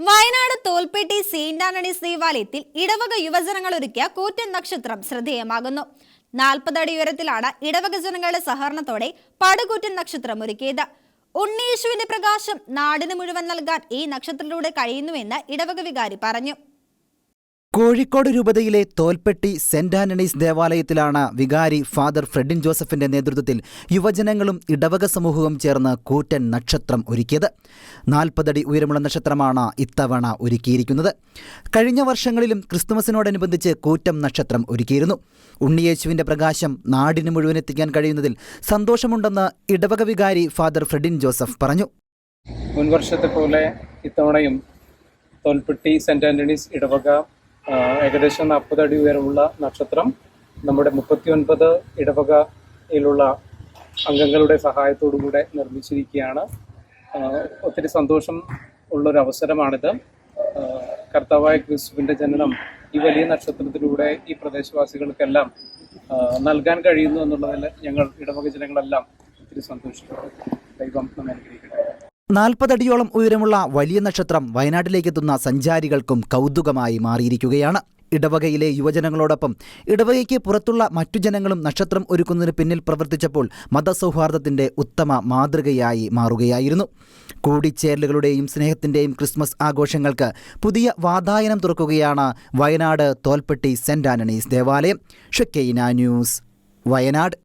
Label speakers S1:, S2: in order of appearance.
S1: Wayanad Tholpetty Antony's ദേവാലയത്തിൽ ഇടവക യുവജനങ്ങൾ ഒരുക്കിയ കൂറ്റൻ നക്ഷത്രം ശ്രദ്ധേയമാകുന്നു. നാൽപ്പതടി ഉയരത്തിലാണ് ഇടവക ജനങ്ങളുടെ സഹകരണത്തോടെ പടുകൂറ്റൻ നക്ഷത്രം ഒരുക്കിയത്. ഉണ്ണിയേശുവിന്റെ പ്രകാശം നാടിന് മുഴുവൻ നൽകാൻ ഈ നക്ഷത്രത്തിലൂടെ കഴിയുന്നുവെന്ന് ഇടവക വികാരി പറഞ്ഞു.
S2: കോഴിക്കോട് രൂപതയിലെ തോൽപ്പെട്ടി സെന്റ് ആന്റണീസ് ദേവാലയത്തിലാണ് വികാരി ഫാദർ ഫ്രെഡിൻ ജോസഫിന്റെ നേതൃത്വത്തിൽ യുവജനങ്ങളും ഇടവക സമൂഹവും ചേർന്ന് കൂറ്റൻ നക്ഷത്രം ഒരുക്കിയത്. നാൽപ്പതടി ഉയരമുള്ള നക്ഷത്രമാണ് ഇത്തവണ ഒരുക്കിയിരിക്കുന്നത്. കഴിഞ്ഞ വർഷങ്ങളിലും ക്രിസ്തുമസിനോടനുബന്ധിച്ച് കൂറ്റം നക്ഷത്രം ഒരുക്കിയിരുന്നു. ഉണ്ണിയേശുവിന്റെ പ്രകാശം നാടിന് മുഴുവൻ എത്തിക്കാൻ കഴിയുന്നതിൽ സന്തോഷമുണ്ടെന്ന് ഇടവക വികാരി ഫാദർ ഫ്രെഡിൻ ജോസഫ് പറഞ്ഞു.
S3: മുൻവർഷത്തെ പോലെ ഇത്തവണയും തോൽപ്പെട്ടി സെന്റ് ആന്റണീസ് ഇടവക ഏകദേശം നാൽപ്പത് അടി ഉയരമുള്ള നക്ഷത്രം. നമ്മുടെ മുപ്പത്തി ഒൻപത് ഇടവകയിലുള്ള അംഗങ്ങളുടെ സഹായത്തോടു കൂടെ നിർമ്മിച്ചിരിക്കുകയാണ് ഒത്തിരി സന്തോഷം ഉള്ളൊരു അവസരമാണിത് കർത്താവായ ക്രിസ്തുവിന്റെ ജനനം ഈ വലിയ നക്ഷത്രത്തിലൂടെ ഈ പ്രദേശവാസികൾക്കെല്ലാം നൽകാൻ കഴിയുന്നു എന്നുള്ളതിൽ ഞങ്ങൾ ഇടവക ജനങ്ങളെല്ലാം ഒത്തിരി സന്തോഷിക്കുന്നു. ദൈവം നമ്മെ അനുഗ്രഹിക്കട്ടെ.
S2: നാൽപ്പതടിയോളം ഉയരമുള്ള വലിയ നക്ഷത്രം വയനാട്ടിലേക്ക് എത്തുന്ന സഞ്ചാരികൾക്കും കൗതുകമായി മാറിയിരിക്കുകയാണ്. ഇടവകയിലെ യുവജനങ്ങളോടൊപ്പം ഇടവകയ്ക്ക് പുറത്തുള്ള മറ്റു ജനങ്ങളും നക്ഷത്രം ഒരുക്കുന്നതിന് പിന്നിൽ പ്രവർത്തിച്ചപ്പോൾ മതസൗഹാർദ്ദത്തിന്റെ ഉത്തമ മാതൃകയായി മാറുകയായിരുന്നു. കൂടിച്ചേരലുകളുടെയും സ്നേഹത്തിന്റെയും ക്രിസ്മസ് ആഘോഷങ്ങൾക്ക് പുതിയ വാതായനം തുറക്കുകയാണ് വയനാട് തോൽപ്പെട്ടി സെന്റ് ആന്റണീസ് ദേവാലയം. Shekinah news Wayanad.